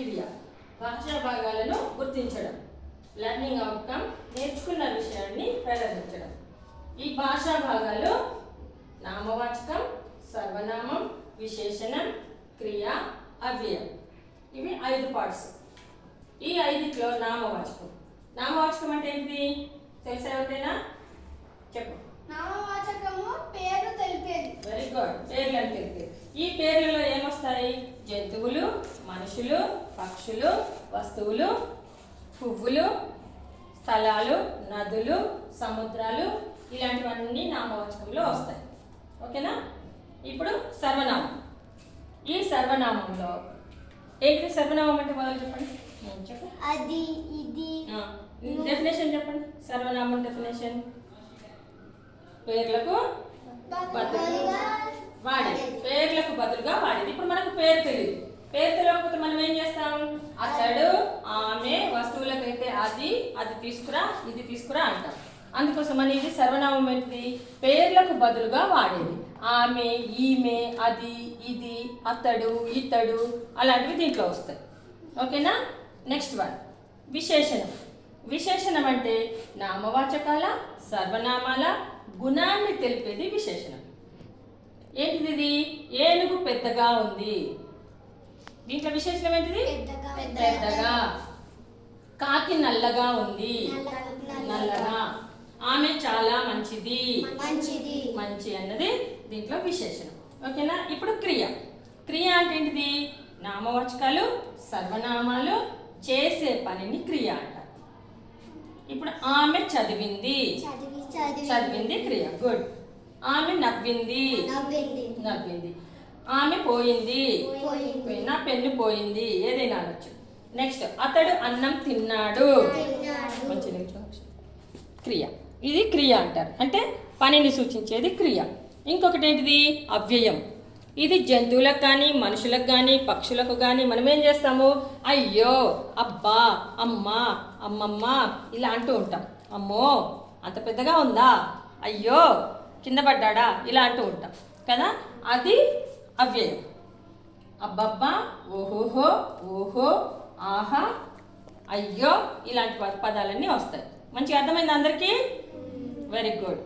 Criteria భాషా భాగాలను గుర్తించడం లెర్నింగ్ అవుట్కమ్ నేర్చుకున్న విషయాన్ని ప్రదర్శించడం. ఈ భాషా భాగాలు నామవాచకం సర్వనామం విశేషణం క్రియ అవ్యయం. ఇవి ఐదు పార్ట్స్ ఈ ఐదుట్లో నామవాచకం. నామవాచకం అంటే ఏంటి తెలుసా ఎవరికైనా? మనుషులు పక్షులు వస్తువులు పువ్వులు స్థలాలు నదులు సముద్రాలు ఇలాంటివన్నీ నామవాచకంలో వస్తాయి. ఓకేనా? ఇప్పుడు సర్వనామం. ఈ సర్వనామంలో ఏంటిది సర్వనామం అంటే మొదలు చెప్పండి? చెప్పండి అది ఇది డెఫినేషన్ చెప్పండి. సర్వనామం డెఫినేషన్ పేర్లకు బదులుగా వాడేది. పేర్లకు బదులుగా వాడేది. ఇప్పుడు మనకు పేరు తెలియదు పేరు తెలియకపోతే మనం ఏం చేస్తాం? అతడు ఆమె వస్తువులకైతే అది అది తీసుకురా ఇది తీసుకురా అంటాం. అందుకోసం అనేది సర్వనామం ఏంటిది? పేర్లకు బదులుగా వాడేది. ఆమె ఈమె అది ఇది అతడు ఇతడు అలాంటివి దీంట్లో వస్తాయి. ఓకేనా? నెక్స్ట్ వన్ విశేషణం. విశేషణం అంటే నామవాచకాల సర్వనామాల గుణాన్ని తెలిపేది విశేషణం. ఏంటిది ఏనుగు పెద్దగా ఉంది. దీంట్లో విశేషణం ఏంటిది? పెద్దగా పెద్దగా. కాకి నల్లగా ఉంది. నల్లగా. ఆమె చాలా మంచిది. మంచిది. మంచి అన్నది దీంట్లో విశేషణం. ఓకేనా? ఇప్పుడు క్రియ. క్రియ అంటే ఏంటిది? నామవాచకాలు సర్వనామాలు చేసే పనిని క్రియ అంటారు ఇప్పుడు ఆమె చదివింది. చదివి చదివి చదివింది క్రియ. గుడ్. ఆమె నవ్వింది. నవ్వింది. నవ్వింది. ఆమె పోయింది. నా పెన్ను పోయింది. ఏదైనా అనొచ్చు. నెక్స్ట్ అతడు అన్నం తిన్నాడు. మంచి. క్రియ. ఇది క్రియ అంటారు. అంటే పనిని సూచించేది క్రియ. ఇంకొకటి ఏంటిది? అవ్యయం. ఇది జంతువులకు కానీ మనుషులకు కానీ పక్షులకు కానీ మనం ఏం చేస్తాము? అయ్యో అబ్బా అమ్మ అమ్మమ్మ ఇలా అంటూ ఉంటాం. అమ్మో అంత పెద్దగా ఉందా? అయ్యో కింద పడ్డాడా? ఇలా అంటూ ఉంటాం. కదా? అది అవ్యయం అబ్బబ్బా ఓహోహో ఓహో ఆహా అయ్యో ఇలాంటి పదాలన్నీ వస్తాయి. మంచిగా అర్థమైంది అందరికీ? Very good